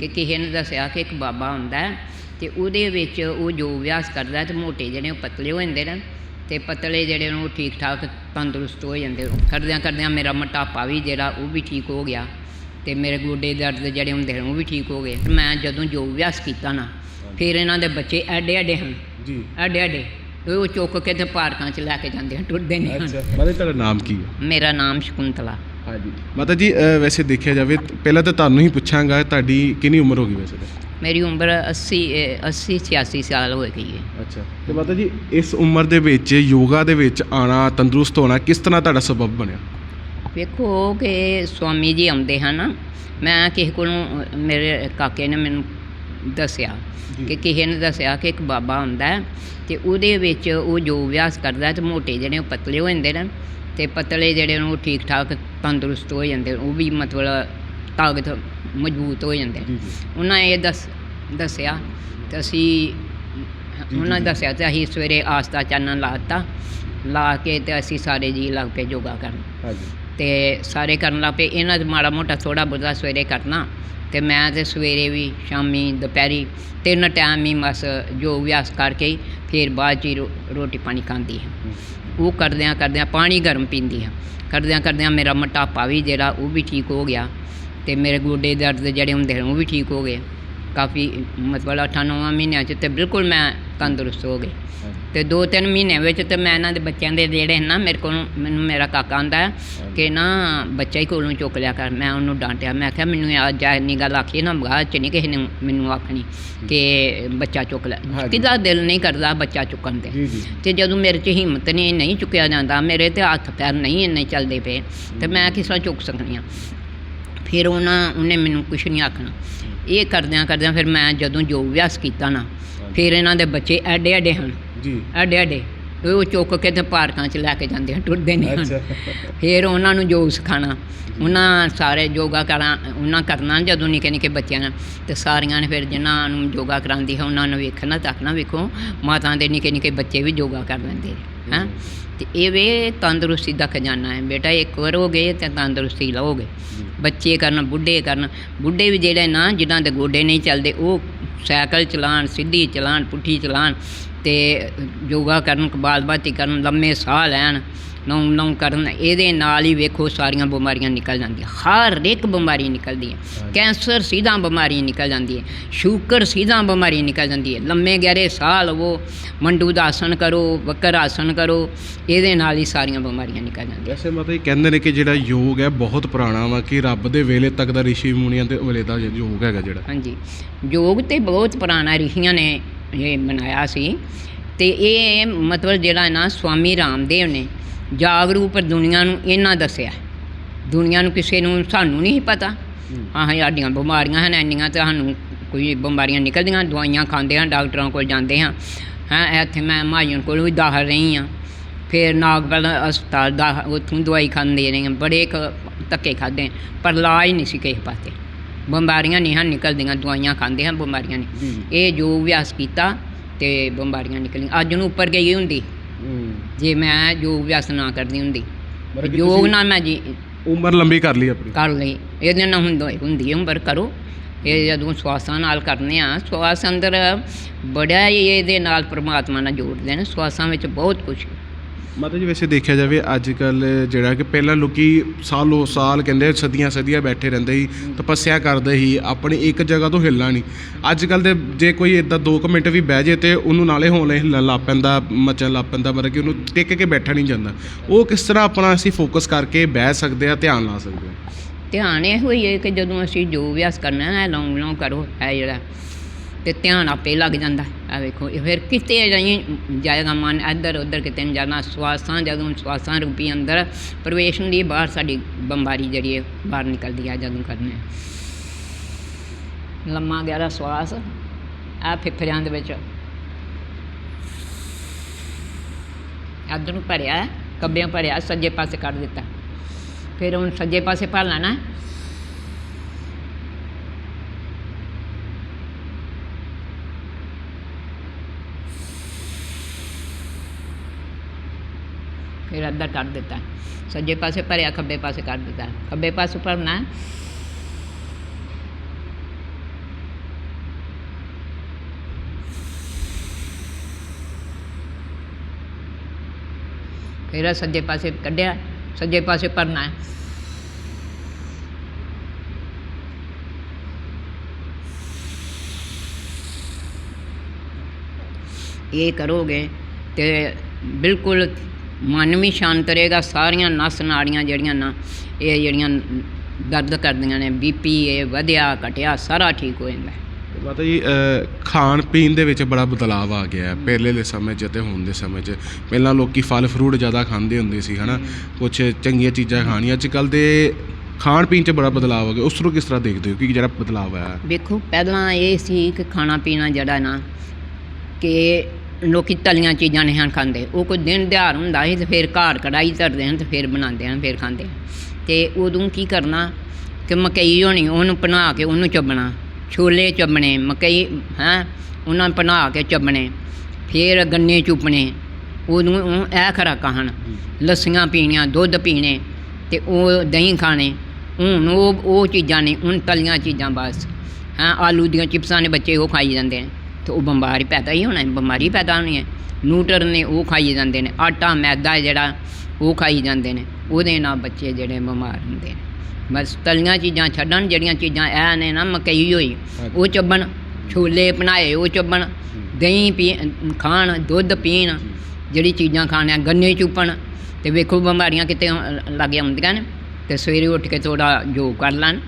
ਕਿ ਕਿਸੇ ਨੇ ਦੱਸਿਆ ਕਿ ਇੱਕ ਬਾਬਾ ਹੁੰਦਾ ਤੇ ਉਹਦੇ ਵਿੱਚ ਉਹ ਜੋ ਅਭਿਆਸ ਕਰਦਾ ਤੇ ਮੋਟੇ ਜਿਹੜੇ ਉਹ ਪਤਲੇ ਹੋ ਜਾਂਦੇ ਨੇ ਤੇ ਪਤਲੇ ਜਿਹੜੇ ਨੇ ਉਹ ਠੀਕ ਠਾਕ ਤੰਦਰੁਸਤ ਹੋ ਜਾਂਦੇ ਕਰਦਿਆਂ ਕਰਦਿਆਂ ਮੇਰਾ ਮੋਟਾਪਾ ਵੀ ਜਿਹੜਾ ਉਹ ਵੀ ਠੀਕ ਹੋ ਗਿਆ ਤੇ ਮੇਰੇ ਗੋਡੇ ਦਰਦ ਜਿਹੜੇ ਹੁੰਦੇ ਨੇ ਉਹ ਵੀ ਠੀਕ ਹੋ ਗਏ। ਮੈਂ ਜਦੋਂ ਜੋ ਅਭਿਆਸ ਕੀਤਾ ਨਾ ਫਿਰ ਇਹਨਾਂ ਦੇ ਬੱਚੇ ਐਡੇ ਐਡੇ ਹਨ। ਜੀ। ਐਡੇ ਐਡੇ ਉਹ ਚੁੱਕ ਕੇ ਤੇ ਪਾਰਕਾਂ 'ਚ ਲੈ ਕੇ ਜਾਂਦੇ ਹਨ ਟੁੱਟਦੇ ਨਹੀਂ ਹਨ। ਅੱਛਾ ਤੁਹਾਡਾ ਨਾਮ ਕੀ ਹੈ? ਮੇਰਾ ਨਾਮ ਸ਼ਕੁੰਤਲਾ। ਹਾਂਜੀ। ਮਾਤਾ ਜੀ ਅ, ਵੈਸੇ ਦੇਖਿਆ ਜਾਵੇ ਪਹਿਲਾਂ ਤਾਂ ਤੁਹਾਨੂੰ ਹੀ ਪੁੱਛਾਂਗਾ ਤੁਹਾਡੀ ਕਿੰਨੀ ਉਮਰ ਹੋ ਗਈ ਵੈਸੇ ਤਾਂ? ਮੇਰੀ ਉਮਰ 80 ਅਹ 80 86 ਸਾਲ ਹੋ ਗਈ ਹੈ। ਅੱਛਾ। ਤੇ ਮਾਤਾ ਜੀ ਇਸ ਉਮਰ ਦੇ ਵਿੱਚ ਯੋਗਾ ਦੇ ਵਿੱਚ ਆਣਾ ਤੰਦਰੁਸਤ ਹੋਣਾ ਕਿਸ ਤਰ੍ਹਾਂ ਤੁਹਾਡਾ ਸਬਬ ਬਣਿਆ? ਵੇਖੋ ਕਿ ਸਵਾਮੀ ਜੀ ਆਉਂਦੇ ਹਨ ਮੈਂ ਕਿਸੇ ਕੋਲੋਂ ਮੇਰੇ ਕਾਕੇ ਨੇ ਮੈਨੂੰ ਦੱਸਿਆ। ਕਿ ਕਿਸੇ ਨੇ ਦੱਸਿਆ ਕਿ ਇੱਕ ਬਾਬਾ ਹੁੰਦਾ ਹੈ ਤੇ ਉਹਦੇ ਵਿੱਚ ਉਹ ਜੋ ਅਭਿਆਸ ਕਰਦਾ ਹੈ ਤੇ ਮੋਟੇ ਜਿਹੜੇ ਉਹ ਪਤਲੇ ਹੋ ਜਾਂਦੇ ਨੇ ਤੇ ਪਤਲੇ ਜਿਹੜੇ ਨੇ ਉਹ ਠੀਕ ਠਾਕ ਤੰਦਰੁਸਤ ਹੋ ਜਾਂਦੇ ਉਹ ਵੀ ਮਤਲਬ ਤਾਕਤ ਮਜ਼ਬੂਤ ਹੋ ਜਾਂਦੇ। ਉਹਨਾਂ ਇਹ ਦੱਸ ਦੱਸਿਆ ਤੇ ਅਸੀਂ ਉਹਨਾਂ ਦੱਸਿਆ ਤੇ ਅਸੀਂ ਸਵੇਰੇ ਆਸਤਾ ਚਾਨਣ ਲਾਤਾ ਲਾ ਕੇ ਤੇ ਅਸੀਂ ਸਾਰੇ ਜੀ ਲੱਗ ਪਏ ਯੋਗਾ ਕਰਨ। ਹਾਂਜੀ। ਤੇ ਸਾਰੇ ਕਰਨ ਲੱਗ ਪਏ ਇਹਨਾਂ ਦਾ ਮਾੜਾ ਮੋਟਾ ਥੋੜਾ ਬਹੁਤਾ ਸਵੇਰੇ ਕਰਨਾ ਤੇ ਮੈਂ ਤੇ ਸਵੇਰੇ ਵੀ ਸ਼ਾਮੀ ਦੁਪਹਿਰੀ ਤਿੰਨ ਟਾਈਮ ਹੀ ਬਸ ਜੋ ਅਭਿਆਸ ਕਰਕੇ ਫਿਰ ਬਾਅਦ ਚ ਰੋਟੀ ਪਾਣੀ ਖਾਂਦੀ ਹਾਂ। ਉਹ ਕਰਦਿਆਂ ਕਰਦਿਆਂ ਪਾਣੀ ਗਰਮ ਪੀਂਦੀ ਹਾਂ। ਕਰਦਿਆਂ ਕਰਦਿਆਂ ਮੇਰਾ ਮੋਟਾਪਾ ਵੀ ਜਿਹੜਾ ਉਹ ਵੀ ਠੀਕ ਹੋ ਗਿਆ ਤੇ ਮੇਰੇ ਗੋਡੇ ਦਰਦ ਜਿਹੜੇ ਹੁੰਦੇ ਨੇ ਉਹ ਵੀ ਠੀਕ ਹੋ ਗਏ। ਕਾਫੀ ਮਤਲਬ ਅੱਠਾਂ ਨੌਵਾਂ ਮਹੀਨਿਆਂ ਚ ਤੇ ਬਿਲਕੁਲ ਮੈਂ ਤੰਦਰੁਸਤ ਹੋ ਗਈ ਤੇ ਦੋ ਤਿੰਨ ਮਹੀਨੇ ਵਿੱਚ ਤੇ ਮੈਂ ਇਹਨਾਂ ਦੇ ਬੱਚਿਆਂ ਦੇ ਜਿਹੜੇ ਨਾ ਮੇਰੇ ਕੋਲ ਮੈਨੂੰ ਮੇਰਾ ਕਾਕਾ ਆਂਦਾ ਕਿ ਨਾ ਬੱਚਾ ਹੀ ਕੋਲੋਂ ਚੁੱਕ ਲਿਆ ਕਰ। ਮੈਂ ਉਹਨੂੰ ਡਾਂਟਿਆ। ਮੈਂ ਕਿਹਾ ਮੈਨੂੰ ਅੱਜ ਇੰਨੀ ਗੱਲ ਆਖੀ ਨਾ ਬਾਅਦ ਚ ਨਹੀਂ ਕਿਸੇ ਨੇ ਮੈਨੂੰ ਆਖਣੀ ਕਿ ਬੱਚਾ ਚੁੱਕ ਲੈ। ਕਿਦਾ ਦਿਲ ਨਹੀਂ ਕਰਦਾ ਬੱਚਾ ਚੁੱਕਣ ਤੇ। ਤੇ ਜਦੋਂ ਮੇਰੇ 'ਚ ਹਿੰਮਤ ਨਹੀਂ ਨਹੀਂ ਚੁੱਕਿਆ ਜਾਂਦਾ ਮੇਰੇ ਤੇ ਹੱਥ ਪੈਰ ਨਹੀਂ ਇੰਨੇ ਚੱਲਦੇ ਪਏ ਤੇ ਮੈਂ ਕਿਸ ਤਰ੍ਹਾਂ ਚੁੱਕ ਸਕਦੀ ਹਾਂ? ਫਿਰ ਉਹਨਾਂ ਉਹਨੇ ਮੈਨੂੰ ਕੁਛ ਨਹੀਂ ਆਖਣਾ। ਇਹ ਕਰਦਿਆਂ ਕਰਦਿਆਂ ਫਿਰ ਮੈਂ ਜਦੋਂ ਜੋ ਅਭਿਆਸ ਕੀਤਾ ਨਾ ਫਿਰ ਇਹਨਾਂ ਦੇ ਬੱਚੇ ਐਡੇ ਐਡੇ ਹਨ। ਜੀ। ਐਡੇ ਐਡੇ। ਤੇ ਉਹ ਚੁੱਕ ਕੇ ਤੇ ਪਾਰਕਾਂ 'ਚ ਲੈ ਕੇ ਜਾਂਦੇ ਹਨ ਟੁੱਟਦੇ ਨਹੀਂ ਹਨ। ਅੱਛਾ। ਫਿਰ ਉਹਨਾਂ ਨੂੰ ਜੋ। ਸਿਖਾਣਾ ਉਹਨਾਂ ਸਾਰੇ ਯੋਗਾ ਕਰਾਂ ਉਹਨਾਂ ਕਰਨਾ ਜਦੋਂ ਨਿੱਕੇ ਨਿੱਕੇ ਬੱਚਿਆਂ ਨੇ ਤੇ ਸਾਰੀਆਂ ਨੇ ਫਿਰ ਜਿਨ੍ਹਾਂ ਨੂੰ ਯੋਗਾ ਕਰਾਉਂਦੀ ਹੈ ਉਹਨਾਂ ਨੂੰ ਵੇਖਣਾ ਤੱਕ ਨਾ ਵੇਖੋ ਮਾਤਾ ਦੇ ਨਿੱਕੇ ਨਿੱਕੇ ਬੱਚੇ ਵੀ ਯੋਗਾ ਕਰ ਲੈਂਦੇ ਨੇ ਹੈਂ। ਤੇ ਇਹ ਵੇ ਤੰਦਰੁਸਤੀ ਦਾ ਖਜ਼ਾਨਾ ਹੈ। ਬੇਟਾ ਇੱਕ ਵਾਰ ਹੋ ਗਏ ਤੇ ਤੰਦਰੁਸਤੀ ਲਓਗੇ। ਬੱਚੇ ਕਰਨ ਬੁੱਢੇ ਕਰਨ। ਬੁੱਢੇ ਵੀ ਜਿਹੜੇ ਨਾ ਜਿਨ੍ਹਾਂ ਦੇ ਗੋਡੇ ਨਹੀਂ ਚੱਲਦੇ ਉਹ ਸਾਈਕਲ ਚਲਾਉਣ ਸਿੱਧੀ ਚਲਾਉਣ ਪੁੱਠੀ ਚਲਾਉਣ ਅਤੇ ਯੋਗਾ ਕਰਨ ਕਬਾਲਬਾਤੀ ਕਰਨ ਲੰਮੇ ਸਾਹ ਲੈਣ। ਨੌਂ ਨੌਂ ਕਰਨ ਇਹਦੇ ਨਾਲ ਹੀ ਵੇਖੋ ਸਾਰੀਆਂ ਬਿਮਾਰੀਆਂ ਨਿਕਲ ਜਾਂਦੀਆਂ। ਹਰ ਇੱਕ ਬਿਮਾਰੀ ਨਿਕਲਦੀ ਹੈ। ਕੈਂਸਰ ਸਿੱਧਾ ਬਿਮਾਰੀ ਨਿਕਲ ਜਾਂਦੀ ਹੈ। ਸ਼ੂਗਰ ਸਿੱਧਾ ਬਿਮਾਰੀ ਨਿਕਲ ਜਾਂਦੀ ਹੈ। ਲੰਮੇ ਗਹਿਰੇ ਸਾਹ ਲਵੋ ਮੰਡੂ ਦਾ ਆਸਨ ਕਰੋ ਵਕਰ ਆਸਨ ਕਰੋ ਇਹਦੇ ਨਾਲ ਹੀ ਸਾਰੀਆਂ ਬਿਮਾਰੀਆਂ ਨਿਕਲ ਜਾਂਦੀਆਂ। ਵੈਸੇ ਮਾਤਾ ਜੀ ਕਹਿੰਦੇ ਨੇ ਕਿ ਜਿਹੜਾ ਯੋਗ ਹੈ ਬਹੁਤ ਪੁਰਾਣਾ ਵਾ ਕਿ ਰੱਬ ਦੇ ਵੇਲੇ ਤੱਕ ਦਾ ਰਿਸ਼ੀ ਮੁਨੀਆਂ ਦੇ ਵੇਲੇ ਦਾ ਯੋਗ ਹੈਗਾ ਜਿਹੜਾ। ਹਾਂਜੀ। ਯੋਗ ਤੇ ਬਹੁਤ ਪੁਰਾਣਾ ਰਿਸ਼ੀਆਂ ਨੇ ਇਹ ਬਣਾਇਆ ਸੀ। ਤੇ ਇਹ ਮਤਲਬ ਜਿਹੜਾ ਨਾ ਸਵਾਮੀ ਰਾਮਦੇਵ ਨੇ ਜਾਗਰੂਕ ਦੁਨੀਆ ਨੂੰ ਇਹਨਾਂ ਦੱਸਿਆ। ਦੁਨੀਆ ਨੂੰ ਕਿਸੇ ਨੂੰ ਸਾਨੂੰ ਨਹੀਂ ਪਤਾ। ਹਾਂ। ਸਾਡੀਆਂ ਬਿਮਾਰੀਆਂ ਹਨ ਇੰਨੀਆਂ ਤਾਂ ਸਾਨੂੰ ਕੋਈ ਬਿਮਾਰੀਆਂ ਨਿਕਲਦੀਆਂ ਦਵਾਈਆਂ ਖਾਂਦੇ ਹਾਂ ਡਾਕਟਰਾਂ ਕੋਲ ਜਾਂਦੇ ਹਾਂ। ਹਾਂ ਇੱਥੇ ਮੈਂ ਮਾਜਨ ਕੋਲ ਵੀ ਦਾਖਲ ਰਹੀ ਹਾਂ। ਫਿਰ ਨਾਗਪਲ ਹਸਪਤਾਲ ਦਾ ਉੱਥੋਂ ਦਵਾਈ ਖਾਂਦੇ ਰਹੇ ਹਾਂ ਬੜੇ ਧੱਕੇ ਖਾਦੇ ਪਰ ਇਲਾਜ ਨਹੀਂ ਸੀ ਕਿਸੇ ਪਾਸੇ। ਬਿਮਾਰੀਆਂ ਨਹੀਂ ਹਨ ਨਿਕਲਦੀਆਂ ਦਵਾਈਆਂ ਖਾਂਦੇ ਹਾਂ ਬਿਮਾਰੀਆਂ ਨਹੀਂ। ਇਹ ਜੋ ਅਭਿਆਸ ਕੀਤਾ ਤੇ ਬਿਮਾਰੀਆਂ ਨਿਕਲੀਆਂ। ਅੱਜ ਨੂੰ ਉੱਪਰ ਗਈ ਹੁੰਦੀ। ਜੇ ਮੈਂ ਯੋਗ ਅਭਿਆਸ ਨਾ ਕਰਦੀ ਹੁੰਦੀ ਮਤਲਬ ਕਿ ਯੋਗ ਤੁਸੀਂ ਨਾਲ ਮੈਂ ਜੀ ਉਮਰ ਲੰਬੀ ਕਰ ਲਈ ਆਪਣੀ? ਕਰ ਲਈ। ਇਹਦੇ ਨਾਲ ਹੁੰਦਾ ਹੁੰਦੀ ਹੈ ਉਮਰ ਕਰੋ। ਇਹ ਜਦੋਂ ਸਵਾਸਾਂ ਨਾਲ ਕਰਨੇ ਆ ਸਵਾਸ ਅੰਦਰ ਬੜਾ ਹੀ ਇਹਦੇ ਨਾਲ ਪ੍ਰਮਾਤਮਾ ਨਾਲ ਜੋੜਦੇ ਨੇ ਸਵਾਸਾਂ ਵਿੱਚ ਬਹੁਤ ਕੁਝ ਮਾਤਾ ਜੀ, ਵੈਸੇ ਦੇਖਿਆ ਜਾਵੇ ਅੱਜ ਕੱਲ ਜਿਹੜਾ ਕਿ ਪਹਿਲਾਂ ਲੋਕੀ ਸਾਲੋ ਸਾਲ ਕਹਿੰਦੇ ਸਦੀਆਂ ਸਦੀਆਂ ਬੈਠੇ ਰਹਿੰਦੇ ਸੀ, ਤਪੱਸਿਆ ਕਰਦੇ ਸੀ, ਆਪਣੀ ਇੱਕ ਜਗ੍ਹਾ ਤੋਂ ਹਿੱਲਣਾ ਨਹੀਂ। ਅੱਜ ਕੱਲ ਦੇ ਜੇ ਕੋਈ ਇਦਾਂ 2 ਮਿੰਟ ਵੀ ਬਹਿ ਜੇ ਤੇ ਉਹਨੂੰ ਨਾਲੇ ਹੌਲੇ ਹਿੱਲਣ ਲੱਗ ਪੈਂਦਾ, ਮਚਣ ਲੱਗ ਪੈਂਦਾ, ਮਤਲਬ ਕਿ ਉਹਨੂੰ ਟਿਕ ਕੇ ਬੈਠਾ ਨਹੀਂ ਜਾਂਦਾ। ਉਹ ਕਿਸ ਤਰ੍ਹਾਂ ਆਪਣਾ ਅਸੀਂ ਫੋਕਸ ਕਰਕੇ ਬਹਿ ਸਕਦੇ ਆ, ਧਿਆਨ ਲਾ ਸਕਦੇ ਆ? ਧਿਆਨ ਇਹ ਹੋਈ ਹੈ ਕਿ ਜਦੋਂ ਅਸੀਂ ਜੋ ਅਭਿਆਸ ਕਰਨਾ ਹੈ ਲੌਂਗ ਲੌਂਗ ਕਰੋ ਹੈ ਜਿਹੜਾ ਤੇ ਧਿਆਨ ਆਪੇ ਲੱਗ ਜਾਂਦਾ। ਆ ਵੇਖੋ, ਇਹ ਫਿਰ ਕਿਤੇ ਜਾਈ ਜਾਏਗਾ ਮਨ ਇੱਧਰ ਉੱਧਰ ਕਿਤੇ ਨਹੀਂ ਜਾਣਾ ਸਵਾਸਾਂ, ਜਦੋਂ ਸਵਾਸਾਂ ਰੂਪੀ ਅੰਦਰ ਪ੍ਰਵੇਸ਼ ਹੁੰਦੀ ਬਾਹਰ ਸਾਡੀ ਬੰਬਾਰੀ ਜਿਹੜੀ ਹੈ, ਬਾਹਰ ਨਿਕਲਦੀ ਆ ਜਦੋਂ ਕਰਨੇ ਲੰਮਾ ਗਹਿਰਾ ਸਵਾਸ ਆ ਫਿਫਰਿਆਂ ਦੇ ਵਿੱਚ। ਇੱਧਰ ਨੂੰ ਭਰਿਆ, ਕੱਬਿਆਂ ਭਰਿਆ, ਸੱਜੇ ਪਾਸੇ ਕੱਢ ਦਿੱਤਾ। ਫਿਰ ਹੁਣ ਸੱਜੇ ਪਾਸੇ ਭਰ ਲੈਣਾ। फिर अंदर काट देता है। सज्जे पासे पर या खब्बे पासे काट देता है। खब्बे पास ऊपर ना। फिर सज्जे पासे कढ़िया सज्जे पासे परना है ये करोगे तो बिल्कुल ਮਨ ਵੀ ਸ਼ਾਂਤ ਰਹੇਗਾ ਸਾਰੀਆਂ ਨਸ ਨਾੜੀਆਂ ਜਿਹੜੀਆਂ ਨਾ ਇਹ ਜਿਹੜੀਆਂ ਦਰਦ ਕਰਦੀਆਂ ਨੇ ਬੀਪੀ ਇਹ ਵਧਿਆ ਘਟਿਆ ਸਾਰਾ ਠੀਕ ਹੋ ਜਾਂਦਾ। ਮਾਤਾ ਜੀ ਖਾਣ ਪੀਣ ਦੇ ਵਿੱਚ ਬੜਾ ਬਦਲਾਅ ਆ ਗਿਆ ਹੈ। ਪਹਿਲੇ ਦੇ ਸਮੇਂ 'ਚ ਤੇ ਹੁਣ ਦੇ ਸਮੇਂ 'ਚ। ਪਹਿਲਾਂ ਲੋਕੀ ਫਲ ਫਰੂਟ ਜ਼ਿਆਦਾ ਖਾਂਦੇ ਹੁੰਦੇ ਸੀ ਹਨਾ? ਕੁਝ ਚੰਗੀਆਂ ਚੀਜ਼ਾਂ ਖਾਣੀਆਂ। ਅੱਜ ਕੱਲ ਦੇ ਖਾਣ ਪੀਣ 'ਚ ਬੜਾ ਬਦਲਾਅ ਹੋ ਗਿਆ। ਉਸ ਨੂੰ ਕਿਸ ਤਰ੍ਹਾਂ ਦੇਖਦੇ ਹੋ? ਕਿ ਜਿਹੜਾ ਬਦਲਾਅ ਆਇਆ? ਵੇਖੋ ਪਹਿਲਾਂ ਇਹ ਸੀ ਕਿ ਖਾਣਾ ਪੀਣਾ ਜਿਹੜਾ ਨਾ ਕਿ ਲੋਕੀ ਤਲੀਆਂ ਚੀਜ਼ਾਂ ਨਹੀਂ ਹਨ ਖਾਂਦੇ। ਉਹ ਕੋਈ ਦਿਨ ਦਿਹਾੜ ਹੁੰਦਾ ਸੀ ਤੇ ਫਿਰ ਘਰ ਕੜਾਈ ਧਰਦੇ ਹਨ ਤੇ ਫਿਰ ਬਣਾਉਂਦੇ ਹਨ, ਫਿਰ ਖਾਂਦੇ ਹਨ। ਤੇ ਉਦੋਂ ਕੀ ਕਰਨਾ ਕਿ ਮਕਈ ਹੋਣੀ, ਉਹਨੂੰ ਬਣਾ ਕੇ ਉਹਨੂੰ ਚੱਬਣਾ। ਛੋਲੇ ਚੱਬਣੇ, ਮਕਈ, ਹੈਂ, ਉਹਨਾਂ ਬਣਾ ਕੇ ਚੱਬਣੇ, ਫਿਰ ਗੰਨੇ ਚੁੱਪਣੇ ਉਦੋਂ ਉਹ ਇਹ ਖੁਰਾਕਾਂ ਹਨ। ਲੱਸੀਆਂ ਪੀਣੀਆਂ, ਦੁੱਧ ਪੀਣੇ ਤੇ ਉਹ ਦਹੀਂ ਖਾਣੇ। ਹੁਣ ਉਹ ਉਹ ਚੀਜ਼ਾਂ ਨਹੀਂ ਹੁਣ ਤਲੀਆਂ ਚੀਜ਼ਾਂ ਬਸ। ਹਾਂ, ਆਲੂ ਦੀਆਂ ਚਿਪਸਾਂ ਨੇ ਬੱਚੇ ਉਹ ਖਾਈ ਜਾਂਦੇ ਨੇ ਤੇ ਉਹ ਬਿਮਾਰੀ ਪੈਦਾ ਹੀ ਹੋਣਾ ਹੈ ਬਿਮਾਰੀ ਪੈਦਾ ਹੋਣੀ ਹੈ। ਨੂਟਰ ਨੇ ਉਹ ਖਾਈ ਜਾਂਦੇ ਨੇ ਆਟਾ ਮੈਦਾ ਜਿਹੜਾ ਉਹ ਖਾਈ ਜਾਂਦੇ ਨੇ ਉਹਦੇ ਨਾਲ ਬੱਚੇ ਜਿਹੜੇ ਬਿਮਾਰ ਹੁੰਦੇ ਨੇ। ਬਸ ਤਲੀਆਂ ਚੀਜ਼ਾਂ ਛੱਡਣ ਜਿਹੜੀਆਂ ਚੀਜ਼ਾਂ ਇਹ ਨੇ ਨਾ ਮਕਈ ਹੋਈ ਉਹ ਚੱਬਣ ਛੋਲੇ ਬਣਾਏ ਉਹ ਚੱਬਣ ਦਹੀਂ ਪੀ ਖਾਣ ਦੁੱਧ ਪੀਣ ਜਿਹੜੀ ਚੀਜ਼ਾਂ ਖਾਣੀਆਂ ਗੰਨੇ ਚੁੱਪਣ ਤੇ ਵੇਖੋ ਬਿਮਾਰੀਆਂ ਕਿਤੇ ਲੱਗ ਆਉਂਦੀਆਂ ਨੇ ਤੇ ਸਵੇਰੇ ਉੱਠ ਕੇ ਥੋੜਾ ਯੋਗ ਕਰ ਲੈਣ।